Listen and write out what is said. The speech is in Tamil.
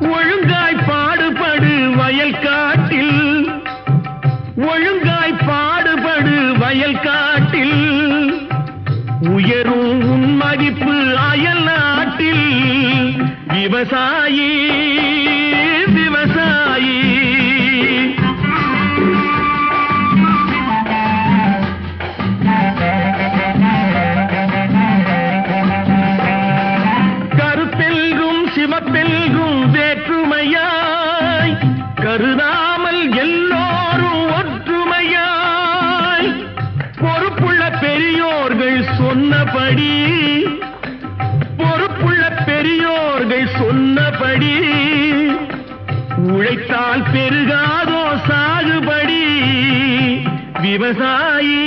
ஒழுங்காய் பாடுபடு வயல் காட்டில். ஒழுங்காய் பாடுபடு வயல் காட்டில். உயரும் மதிப்பு அயல் நாட்டில். விவசாயி விவசாயி. கருதாமல் எல்லோரும் ஒற்றுமையாய் பொறுப்புள்ள பெரியோர்கள் சொன்னபடி பொறுப்புள்ள பெரியோர்கள் சொன்னபடி உழைத்தால் பெருகாதோ சாகுபடி விவசாயி